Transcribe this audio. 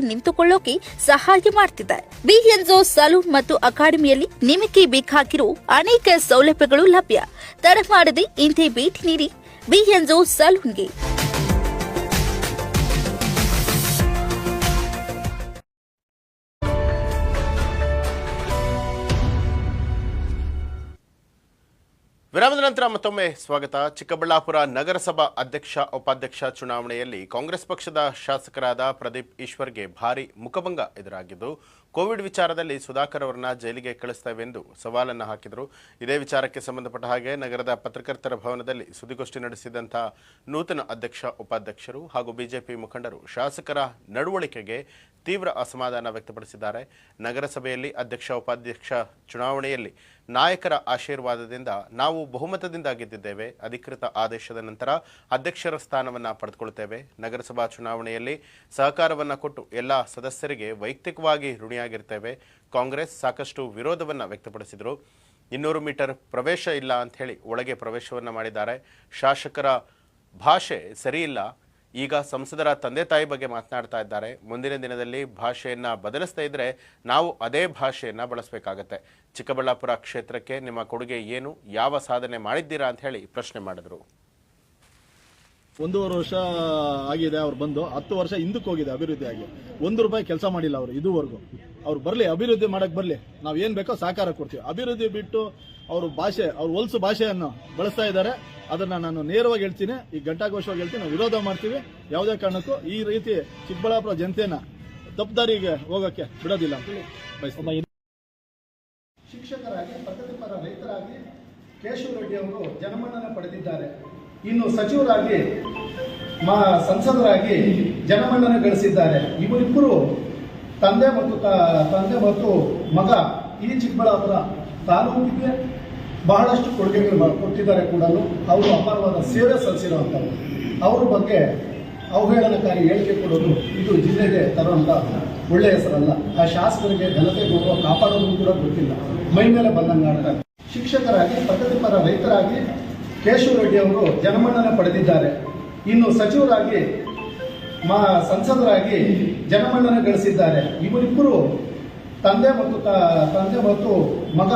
ನಿಂತುಕೊಳ್ಳೋಕೆ ಸಹಾಯ ಮಾಡ್ತಿದೆ ಬಿಎನ್ಜೋ ಸಲೂನ್ ಮತ್ತು ಅಕಾಡೆಮಿಯಲ್ಲಿ ನಿಮಗೆ ಬೇಕಾಗಿರೋ ಅನೇಕ ಸೌಲಭ್ಯಗಳು ಲಭ್ಯ. ತಡ ಮಾಡದೆ ಇಂದೇ ಭೇಟಿ ನೀಡಿ ಬಿಎನ್ಜೋ ಸಲೂನ್ಗೆ. ವಿರಾಮದ ನಂತರ ಮತ್ತೊಮ್ಮೆ ಸ್ವಾಗತ. ಚಿಕ್ಕಬಳ್ಳಾಪುರ ನಗರಸಭಾ ಅಧ್ಯಕ್ಷ, ಉಪಾಧ್ಯಕ್ಷ ಚುನಾವಣೆಯಲ್ಲಿ ಕಾಂಗ್ರೆಸ್ ಪಕ್ಷದ ಶಾಸಕರಾದ ಪ್ರದೀಪ್ ಈಶ್ವರ್ಗೆ ಭಾರಿ ಮುಖಭಂಗ ಎದುರಾಗಿದ್ದು, ಕೋವಿಡ್ ವಿಚಾರದಲ್ಲಿ ಸುಧಾಕರ್ ಅವರನ್ನ ಜೈಲಿಗೆ ಕಳಿಸ್ತೇವೆ ಎಂದು ಸವಾಲನ್ನು ಹಾಕಿದರು. ಇದೇ ವಿಚಾರಕ್ಕೆ ಸಂಬಂಧಪಟ್ಟ ಹಾಗೆ ನಗರದ ಪತ್ರಕರ್ತರ ಭವನದಲ್ಲಿ ಸುದ್ದಿಗೋಷ್ಠಿ ನಡೆಸಿದಂಥ ನೂತನ ಅಧ್ಯಕ್ಷ, ಉಪಾಧ್ಯಕ್ಷರು ಹಾಗೂ ಬಿಜೆಪಿ ಮುಖಂಡರು ಶಾಸಕರ ನಡವಳಿಕೆಗೆ ತೀವ್ರ ಅಸಮಾಧಾನ ವ್ಯಕ್ತಪಡಿಸಿದ್ದಾರೆ. ನಗರಸಭೆಯಲ್ಲಿ ಅಧ್ಯಕ್ಷ, ಉಪಾಧ್ಯಕ್ಷ ಚುನಾವಣೆಯಲ್ಲಿ ನಾಯಕರ ಆಶೀರ್ವಾದದಿಂದ ನಾವು ಬಹುಮತದಿಂದ ಗೆದ್ದಿದ್ದೇವೆ. ಅಧಿಕೃತ ಆದೇಶದ ನಂತರ ಅಧ್ಯಕ್ಷರ ಸ್ಥಾನವನ್ನು ಪಡೆದುಕೊಳ್ಳುತ್ತೇವೆ. ನಗರಸಭಾ ಚುನಾವಣೆಯಲ್ಲಿ ಸಹಕಾರವನ್ನು ಕೊಟ್ಟು ಎಲ್ಲ ಸದಸ್ಯರಿಗೆ ವೈಯಕ್ತಿಕವಾಗಿ ಋಣಿಯಾಗಿರ್ತೇವೆ. ಕಾಂಗ್ರೆಸ್ ಸಾಕಷ್ಟು ವಿರೋಧವನ್ನು ವ್ಯಕ್ತಪಡಿಸಿದರು. ಇನ್ನೂರು ಮೀಟರ್ ಪ್ರವೇಶ ಇಲ್ಲ ಅಂಥೇಳಿ ಒಳಗೆ ಪ್ರವೇಶವನ್ನು ಮಾಡಿದ್ದಾರೆ. ಶಾಸಕರ ಭಾಷೆ ಸರಿಯಿಲ್ಲ. ಈಗ ಸಂಸದರ ತಂದೆ ತಾಯಿ ಬಗ್ಗೆ ಮಾತನಾಡ್ತಾ ಇದ್ದಾರೆ. ಮುಂದಿನ ದಿನದಲ್ಲಿ ಭಾಷೆಯನ್ನ ಬದಲಿಸ್ತಾ ಇದ್ರೆ ನಾವು ಅದೇ ಭಾಷೆಯನ್ನ ಬಳಸಬೇಕಾಗತ್ತೆ. ಚಿಕ್ಕಬಳ್ಳಾಪುರ ಕ್ಷೇತ್ರಕ್ಕೆ ನಿಮ್ಮ ಕೊಡುಗೆ ಏನು? ಯಾವ ಸಾಧನೆ ಮಾಡಿದ್ದೀರಾ ಅಂತ ಹೇಳಿ ಪ್ರಶ್ನೆ ಮಾಡಿದ್ರು. ಒಂದೂವರೆ ವರ್ಷ ಆಗಿದೆ ಅವ್ರು ಬಂದು. ಹತ್ತು ವರ್ಷ ಹಿಂದಕ್ಕೆ ಹೋಗಿದೆ ಅಭಿವೃದ್ಧಿ ಆಗಿ. ಒಂದು ರೂಪಾಯಿ ಕೆಲಸ ಮಾಡಿಲ್ಲ ಅವರು ಇದುವರೆಗೂ. ಅವ್ರು ಬರಲಿ, ಅಭಿವೃದ್ಧಿ ಮಾಡಕ್ ಬರಲಿ. ನಾವು ಏನು ಬೇಕೋ ಸಹಕಾರ ಕೊಡ್ತೀವಿ. ಅಭಿವೃದ್ಧಿ ಬಿಟ್ಟು ಅವರು ಭಾಷೆ, ಅವ್ರು ಹೊಲಸು ಭಾಷೆಯನ್ನು ಬಳಸ್ತಾ ಇದ್ದಾರೆ. ಅದನ್ನ ನಾನು ನೇರವಾಗಿ ಹೇಳ್ತೀನಿ. ಈ ಘಂಟಾಘೋಷವಾಗಿ ಹೇಳ್ತೀನಿ. ನಾವು ವಿರೋಧ ಮಾಡ್ತೀವಿ. ಯಾವುದೇ ಕಾರಣಕ್ಕೂ ಈ ರೀತಿ ಚಿಕ್ಕಬಳ್ಳಾಪುರ ಜನತೆಯನ್ನ ತಪ್ಪುದಾರಿಗೆ ಹೋಗಕ್ಕೆ ಬಿಡೋದಿಲ್ಲ. ಶಿಕ್ಷಕರಾಗಿ, ಪ್ರಗತಿಪರ ರೈತರಾಗಿ ಕೇಶವ ರೆಡ್ಡಿ ಅವರು ಜನಮನ್ನಣೆ ಪಡೆದಿದ್ದಾರೆ. ಇನ್ನು ಸಚಿವರಾಗಿ, ಮಾ, ಸಂಸದರಾಗಿ ಜನಮನ್ನಣೆ ಗಳಿಸಿದ್ದಾರೆ. ಇವರಿಬ್ಬರು ತಂದೆ ಮತ್ತು ತಂದೆ ಮತ್ತು ಮಗ ಈ ಚಿಕ್ಕಬಳ್ಳಾಪುರ ತಾಲೂಕಿಗೆ ಬಹಳಷ್ಟು ಕೊಡುಗೆಗಳು ಕೊಟ್ಟಿದ್ದಾರೆ ಕೂಡ ಅವರು ಅಪಾರವಾದ ಸೇವೆ ಸಲ್ಲಿಸಿರುವಂಥವ್ರು ಅವ್ರ ಬಗ್ಗೆ ಅವಹೇಳನಕಾರಿ ಹೇಳಿಕೆ ಕೊಡೋದು ಇದು ಜಿಲ್ಲೆಗೆ ತರುವಂಥ ಒಳ್ಳೆಯ ಹೆಸರಲ್ಲ. ಆ ಶಾಸಕರಿಗೆ ಘನತೆ ಗೌರವ ಕಾಪಾಡೋದು ಕೂಡ ಗೊತ್ತಿಲ್ಲ. ಮೈ ಮೇಲೆ ಬಂದಂಗೆ ಆಡ್ತಾರೆ. ಶಿಕ್ಷಕರಾಗಿ ಪ್ರಗತಿಪರ ರೈತರಾಗಿ ಕೇಶವ ರೆಡ್ಡಿ ಅವರು ಜನಮನ್ನಣೆ ಪಡೆದಿದ್ದಾರೆ. ಇನ್ನು ಸಚಿವರಾಗಿ ಮಾ ಸಂಸದರಾಗಿ ಜನಮನ್ನಣೆ ಗಳಿಸಿದ್ದಾರೆ. ಇವರಿಬ್ಬರು ತಂದೆ ಮತ್ತು ತಂದೆ ಮತ್ತು ಮಗ